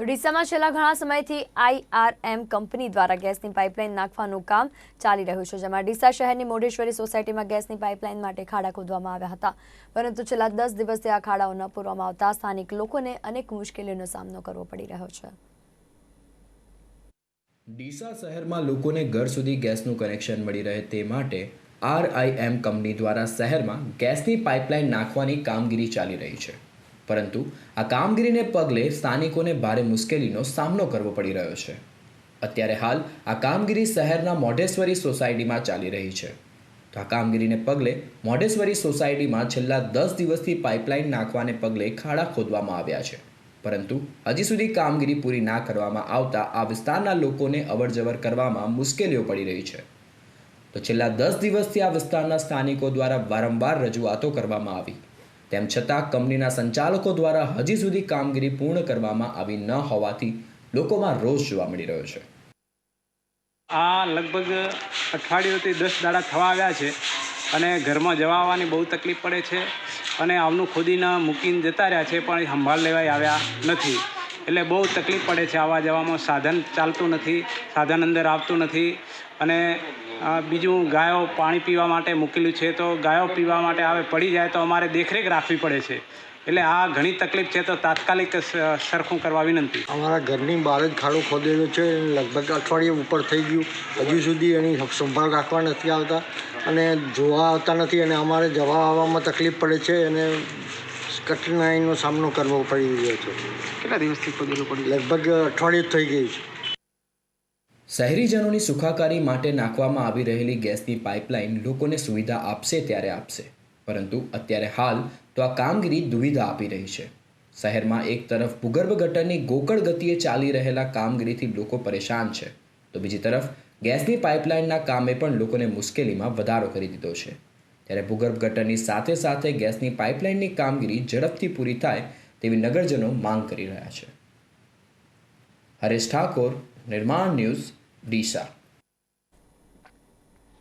તો ડીસામાં છેલ્લા ઘણા સમયથી આઈઆરએમ કંપની દ્વારા ગેસની પાઇપલાઇન નાખવાનું કામ ચાલી રહ્યું છે, જેમાં ડીસા શહેરની મોઢેશ્વરી સોસાયટીમાં ગેસની પાઇપલાઇન માટે ખાડા ખોદવામાં આવ્યા હતા. પરંતુ છેલ્લા દસ દિવસથી આ ખાડાઓ ન પૂરવામાં આવતા સ્થાનિક લોકોને અનેક મુશ્કેલીઓનો સામનો કરવો પડી રહ્યો છે. ડીસા શહેરમાં લોકોને ઘર સુધી ગેસનું કનેક્શન મળી રહે તે માટે આરઆઈએમ કંપની દ્વારા શહેરમાં ગેસની પાઇપલાઇન નાખવાની કામગીરી ચાલી રહી છે. પરંતુ આ કામગીરીને પગલે સ્થાનિકોને ભારે મુશ્કેલીનો સામનો કરવો પડી રહ્યો છે. અત્યારે હાલ આ કામગીરી શહેરના મોઢેશ્વરી સોસાયટીમાં ચાલી રહી છે. તો આ કામગીરીને પગલે મોઢેશ્વરી સોસાયટીમાં છેલ્લા દસ દિવસથી પાઇપલાઇન નાખવાને પગલે ખાડા ખોદવામાં આવ્યા છે. પરંતુ હજી સુધી કામગીરી પૂરી ના કરવામાં આવતા આ વિસ્તારના લોકોને અવરજવર કરવામાં મુશ્કેલીઓ પડી રહી છે. તો છેલ્લા દસ દિવસથી આ વિસ્તારના સ્થાનિકો દ્વારા વારંવાર રજૂઆતો કરવામાં આવી. તેમ છતાં કંપનીના સંચાલકો દ્વારા હજી સુધી કામગીરી પૂર્ણ કરવામાં આવી ન હોવાથી લોકોમાં રોષ જોવા મળી રહ્યો છે. આ લગભગ અઠવાડિયુંથી દસ દાડા થવા આવ્યા છે અને ઘરમાં જવા આવવાની બહુ તકલીફ પડે છે અને આમનું ખોદીને મૂકીને જતા રહ્યા છે પણ સંભાળ લેવાય આવ્યા નથી. એટલે બહુ તકલીફ પડે છે આવવા જવામાં. સાધન ચાલતું નથી, સાધન અંદર આવતું નથી. અને બીજું ગાયો પાણી પીવા માટે મૂકેલું છે. તો ગાયો પીવા માટે આવે, પડી જાય તો અમારે દેખરેખ રાખવી પડે છે. એટલે આ ઘણી તકલીફ છે તો તાત્કાલિક સરખું કરવા વિનંતી. અમારા ઘરની બહાર જ ખાડો ખોદેલો છે. લગભગ અઠવાડિયે ઉપર થઈ ગયું. હજુ સુધી એની સંભાળ રાખવા નથી આવતા. અને જોવા આવતા નથી અને અમારે જવા આવવામાં તકલીફ પડે છે. અને કઠિનાઈનો સામનો કરવો પડી રહ્યો છે. કેટલા દિવસથી પડ્યું લગભગ અઠવાડિયું થઈ ગયું છે. શહેરીજનોની સુખાકારી માટે નાખવામાં આવી રહેલી ગેસની પાઇપલાઇન લોકોને સુવિધા આપશે ત્યારે આપશે. પરંતુ અત્યારે હાલ તો આ કામગીરી દુવિધા આપી રહી છે. શહેરમાં એક તરફ ભૂગર્ભ ગટરની ગોકળ ગતિએ ચાલી રહેલા કામગીરીથી લોકો પરેશાન છે. તો બીજી તરફ ગેસની પાઇપલાઇનના કામે પણ લોકોને મુશ્કેલીમાં વધારો કરી દીધો છે. ત્યારે ભૂગર્ભ ગટરની સાથે સાથે ગેસની પાઇપલાઇનની કામગીરી ઝડપથી પૂરી થાય તેવી નગરજનો માંગ કરી રહ્યા છે. હરેશ ઠાકોર, નિર્માણ ન્યૂઝ, ડીસા.